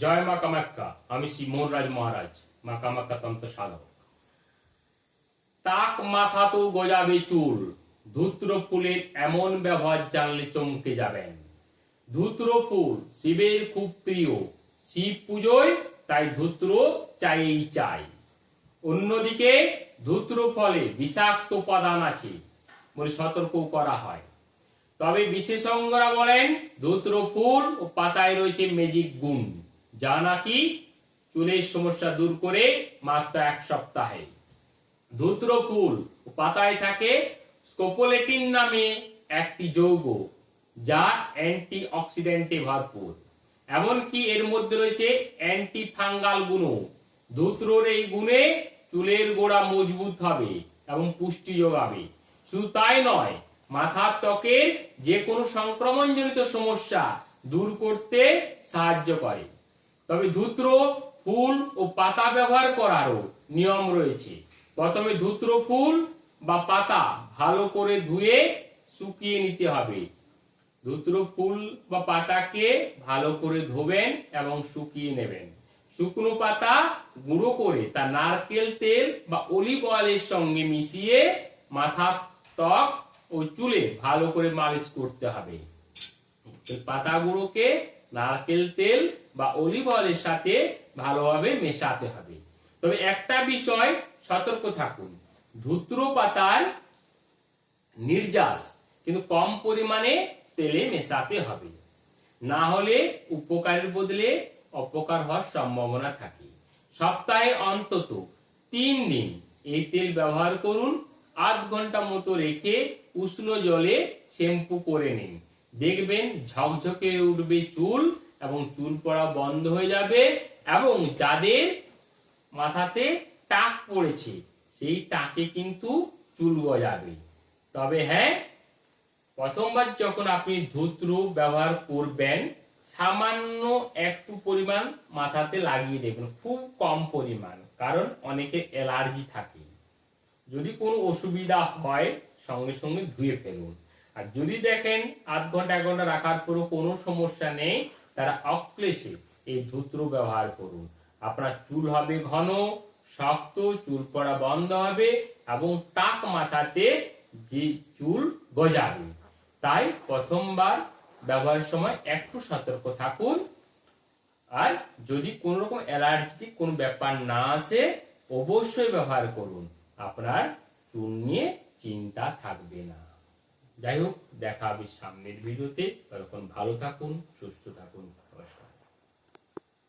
জয় মা কামাখ্যা আমি শ্রী মোহনরাজ মহারাজ, মা কামাখ্যা তন্ত্র সাধক। তাক মাথা তো গজাবে চুল, ধূত্র ফুলের এমন ব্যবহার জানলে চমকে যাবেন। ধূত্র ফুল শিবের খুব প্রিয়, শিব পুজোয় তাই ধূত্র চাইই চাই। অন্যদিকে ধূত্র ফলে বিষাক্ত উপাদান আছে বলে সতর্ক করা হয়। তবে বিশেষজ্ঞরা বলেন, ধূত্র ফুল ও পাতায় রয়েছে ম্যাজিক গুণ। যা নাকি চুলের সমস্যা দূর করে মাত্র এক সপ্তাহে। ধূত্র ফুল পাতায় থাকে স্কোপোলেটিন নামে একটি যৌগ, যা অ্যান্টি অক্সিডেন্টে ভরপুর। এমনকি এর মধ্যে রয়েছে অ্যান্টি ফাঙ্গাল গুণও। ধূত্রর এই গুণে চুলের গোড়া মজবুত হবে এবং পুষ্টি যোগাবে শুধু তাই নয়, মাথার ত্বকের যে কোনো সংক্রমণজনিত সমস্যা দূর করতে সাহায্য করে। তবে ধূত্র, ফুল ও পাতা ব্যবহার করারও নিয়ম রয়েছে। প্রথমে ধূত্র, ফুল বা পাতা ভালো করে ধুয়ে শুকিয়ে নিতে হবে। ধূত্র, ফুল বা পাতাকে ভালো করে ধোবেন এবং শুকিয়ে নেবেন। শুকনো পাতা গুঁড়ো করে তা নারকেল তেল বা অলিভ অয়েলের সঙ্গে মিশিয়ে মাথা, ত্বক ও চুলে ভালো করে মালিশ করতে হবে। এই পাতাগুলোকে নারকেল তেল বা অলিভ অয়েলের সাথে ভালোভাবে মেশাতে হবে। তবে একটা বিষয় সতর্ক থাকুন। ধুত্র পাতার নির্যাস কিন্তু কম পরিমাণে তেলে মেশাতে হবে। না হলে উপকারের বদলে অপকার হওয়ার সম্ভাবনা থাকে। সপ্তাহে অন্তত তিন দিন এই তেল ব্যবহার করুন। আধ ঘণ্টা মতো রেখে উষ্ণ জলে শ্যাম্পু করে নিন। দেখবেন ঝকঝকে উঠবে চুল এবং চুল পড়া বন্ধ হয়ে যাবে এবং যাদের মাথাতে টাক পড়েছে, সেই টাকে কিন্তু চুল গজাবে তবে হ্যাঁ প্রথমবার যখন আপনি ধূত্র ব্যবহার করবেন, সামান্য একটু পরিমাণ মাথাতে লাগিয়ে দেখুন খুব কম পরিমাণ, কারণ অনেকের অ্যালার্জি থাকে। যদি কোনো অসুবিধা হয়, সঙ্গে সঙ্গে ধুয়ে ফেলুন। আর যদি দেখেন আধ ঘণ্টা, এক ঘণ্টা রাখার পরও কোনো সমস্যা নেই, তারা অক্লেশে এই ধূত্র ব্যবহার করুন। আপনার চুল হবে ঘন, শক্ত, চুল পড়া বন্ধ হবে এবং টাক মাথাতে যে চুল গজাবে। তাই প্রথমবার ব্যবহারের সময় একটু সতর্ক থাকুন। আর যদি কোন রকম অ্যালার্জিটিক কোন ব্যাপার না আসে, অবশ্যই ব্যবহার করুন। আপনার চুল নিয়ে চিন্তা থাকবে না। যাই হোক দেখা হবে সামনের ভিডিওতে। ততক্ষণ ভালো থাকুন সুস্থ